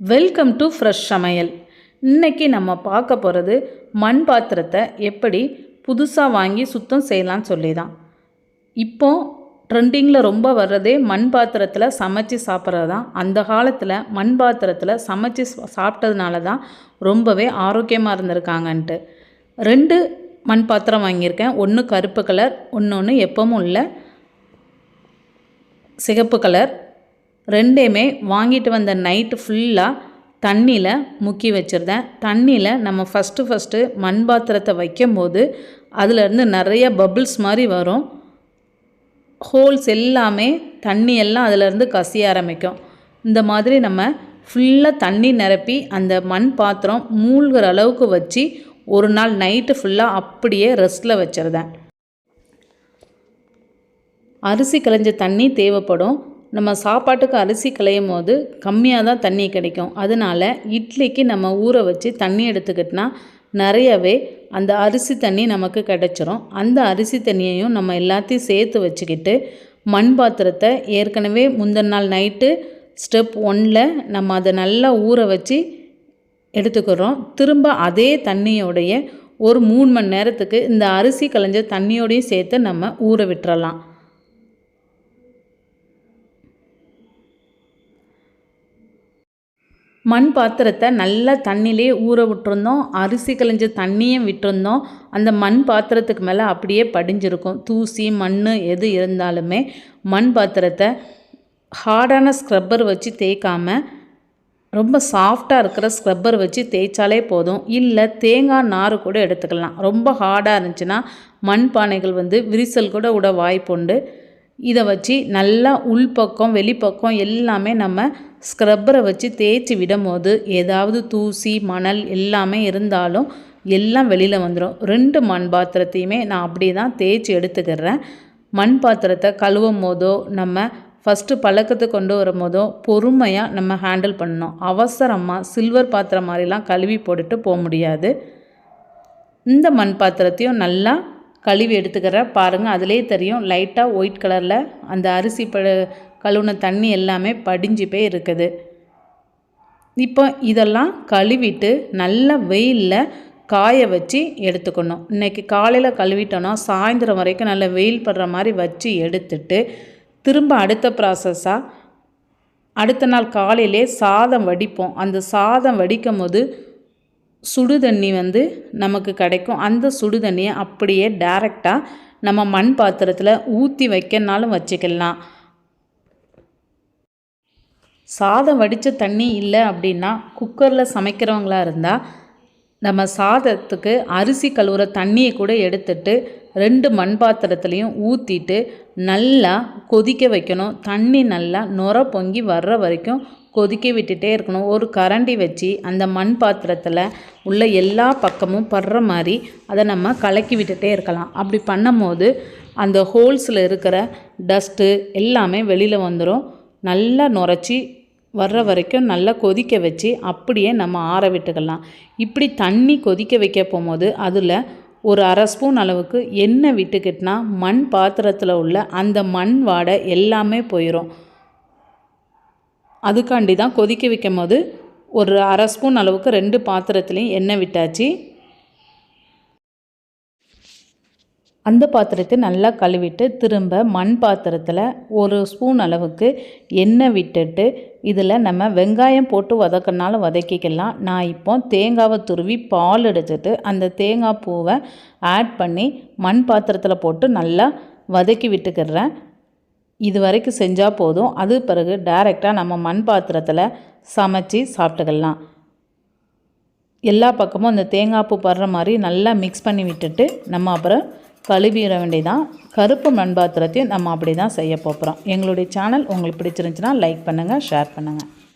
Welcome to fresh சமையல். இன்னைக்கு நம்ம பார்க்க போகிறது மண் பாத்திரத்தை எப்படி புதுசாக வாங்கி சுத்தம் செய்யலாம்னு சொல்லி தான் இப்போ ட்ரெண்டிங்கில் ரொம்ப வர்றதே மண் பாத்திரத்தில் சமைச்சு சாப்பிட்றது தான் அந்த காலத்தில் மண் பாத்திரத்தில் சமைச்சு சா- சாப்பிட்டதுனால தான் ரொம்பவே ஆரோக்கியமாக இருந்திருக்காங்கன்ட்டு. ரெண்டு மண் பாத்திரம் வாங்கியிருக்கேன். ஒன்று கருப்பு கலர் ஒன்று ஒன்று எப்பவும் இல்லை சிகப்பு கலர் ரெண்டையுமே வாங்கிட்டு வந்த நைட்டு ஃபுல்லாக தண்ணியில் முக்கி வச்சுருந்தேன். தண்ணியில் நம்ம ஃபஸ்ட்டு ஃபஸ்ட்டு மண் பாத்திரத்தை வைக்கும்போது அதுலேருந்து நிறைய பபிள்ஸ் மாதிரி வரும். ஹோல்ஸ் எல்லாமே தண்ணி எல்லாம் அதிலேருந்து கசிய ஆரம்பிக்கும். இந்த மாதிரி நம்ம ஃபுல்லாக தண்ணி நிரப்பி அந்த மண் பாத்திரம் மூழ்கிற அளவுக்கு வச்சு ஒரு நாள் நைட்டு ஃபுல்லாக அப்படியே ரெஸ்ட்டில் வச்சுருந்தேன். அரிசி களைஞ்ச தண்ணி தேவைப்படும். நம்ம சாப்பாட்டுக்கு அரிசி களையும் போது கம்மியாக தான் தண்ணி கிடைக்கும். அதனால இட்லிக்கு நம்ம ஊற வச்சு தண்ணி எடுத்துக்கிட்டோன்னா நிறையவே அந்த அரிசி தண்ணி நமக்கு கிடைச்சிரும். அந்த அரிசி தண்ணியையும் நம்ம எல்லாத்தையும் சேர்த்து வச்சுக்கிட்டு மண் பாத்திரத்தை ஏற்கனவே முந்தின நாள் நைட்டு ஸ்டெப் ஒன்னில் நம்ம அதை நல்லா ஊற வச்சு எடுத்துக்கிறோம். திரும்ப அதே தண்ணியோடைய ஒரு மூணு மணி நேரத்துக்கு இந்த அரிசி களைஞ்ச தண்ணியோடையும் சேர்த்து நம்ம ஊற விட்டுறலாம். மண் பாத்திரத்தை நல்லா தண்ணியிலே ஊற விட்டுருந்தோம். அரிசி கலைஞ்ச தண்ணியும் விட்டுருந்தோம். அந்த மண் பாத்திரத்துக்கு மேலே அப்படியே படிஞ்சிருக்கும். தூசி மண் எது இருந்தாலுமே மண் பாத்திரத்தை ஹார்டான ஸ்க்ரப்பர் வச்சு தேய்க்காம ரொம்ப சாஃப்டாக இருக்கிற ஸ்க்ரப்பர் வச்சு தேய்ச்சாலே போதும். இல்லை தேங்காய் நார் கூட எடுத்துக்கலாம். ரொம்ப ஹார்டாக இருந்துச்சுன்னா மண் பானைகள் வந்து விரிசல் கூட விட வாய்ப்புண்டு. இதை வச்சு நல்லா உள்பக்கம் வெளிப்பக்கம் எல்லாமே நம்ம ஸ்க்ரப்பரை வச்சு தேய்ச்சி விடும்போது ஏதாவது தூசி மணல் எல்லாமே இருந்தாலும் எல்லாம் வெளியில் வந்துடும் ரெண்டு மண் பாத்திரத்தையுமே நான் அப்படி தான் தேய்ச்சி எடுத்துக்கிறேன். மண் பாத்திரத்தை கழுவும் போதோ நம்ம ஃபஸ்ட்டு பழக்கத்தை கொண்டு வரும் போதோ பொறுமையாக நம்ம ஹேண்டில் பண்ணணும். அவசரமாக சில்வர் பாத்திரம் மாதிரிலாம் கழுவி போட்டுட்டு போக முடியாது. இந்த மண் பாத்திரத்தையும் நல்லா கழுவி எடுத்துக்கிறேன். பாருங்கள் அதிலே தெரியும். லைட்டாக ஒயிட் கலரில் அந்த அரிசி ப கழுவுன தண்ணி எல்லாமே படிஞ்சு போய் இருக்குது. இப்போ இதெல்லாம் கழுவிட்டு நல்ல வெயிலில் காய வச்சு எடுத்துக்கணும். இன்றைக்கி காலையில் கழுவிட்டோன்னா சாயந்தரம் வரைக்கும் நல்ல வெயில் படுற மாதிரி வச்சு எடுத்துட்டு திரும்ப அடுத்த ப்ராசஸாக அடுத்த நாள் காலையிலே சாதம் வடிப்போம். அந்த சாதம் வடிக்கும் போது சுடு தண்ணி வந்து நமக்கு கிடைக்கும். அந்த சுடு தண்ணியை அப்படியே டேரெக்டாக நம்ம மண் பாத்திரத்தில் ஊற்றி வைக்கனாலும் வச்சுக்கலாம். சாதம் வடித்த தண்ணி இல்லை அப்படின்னா குக்கரில் சமைக்கிறவங்களா இருந்தால் நம்ம சாதத்துக்கு அரிசி கழுவுற தண்ணியை கூட எடுத்துட்டு ரெண்டு மண் பாத்திரத்துலேயும் ஊற்றிட்டு நல்லா கொதிக்க வைக்கணும். தண்ணி நல்லா நுர பொங்கி வர்ற வரைக்கும் கொதிக்க விட்டுட்டே இருக்கணும். ஒரு கரண்டி வச்சு அந்த மண் பாத்திரத்தில் உள்ள எல்லா பக்கமும் படுற மாதிரி அதை நம்ம கலக்கி விட்டுட்டே இருக்கலாம். அப்படி பண்ணும்போது அந்த ஹோல்ஸில் இருக்கிற டஸ்ட்டு எல்லாமே வெளியில் வந்துடும் நல்லா நுரைச்சி வர்ற வரைக்கும் நல்லா கொதிக்க வச்சு அப்படியே நம்ம ஆற விட்டுக்கலாம். இப்படி தண்ணி கொதிக்க வைக்க போகும்போது அதில் ஒரு அரை ஸ்பூன் அளவுக்கு எண்ணெய் விட்டுக்கிட்டனா மண் பாத்திரத்தில் உள்ள அந்த மண் வாடை எல்லாமே போயிடும் அதுக்காண்டி தான் கொதிக்க வைக்கும் போது ஒரு அரை ஸ்பூன் அளவுக்கு ரெண்டு பாத்திரத்துலேயும் எண்ணெய் விட்டாச்சு. அந்த பாத்திரத்தை நல்லா கழுவிட்டு திரும்ப மண் பாத்திரத்தில் ஒரு ஸ்பூன் அளவுக்கு எண்ணெய் விட்டுட்டு இதில் நம்ம வெங்காயம் போட்டு வதக்கினாலும் வதக்கிக்கலாம். நான் இப்போ தேங்காவை துருவி பால் எடுத்துட்டு அந்த தேங்காய் பூவை ஆட் பண்ணி மண் பாத்திரத்தில் போட்டு நல்லா வதக்கி விட்டுக்கிறேன். இது வரைக்கும் செஞ்சால் போதும். அது பிறகு டைரெக்டாக நம்ம மண் பாத்திரத்தில் சமைச்சு சாப்பிட்டுக்கலாம். எல்லா பக்கமும் அந்த தேங்காய் பூ படுற மாதிரி நல்லா மிக்ஸ் பண்ணி விட்டுட்டு நம்ம அப்புறம் கழுவிட வேண்டியதான் கருப்பு மண் பாத்திரத்தையும் நம்ம அப்படி தான் செய்ய போகிறோம் எங்களுடைய சேனல் உங்களுக்கு பிடிச்சிருந்துச்சுன்னா லைக் பண்ணுங்கள் ஷேர் பண்ணுங்கள்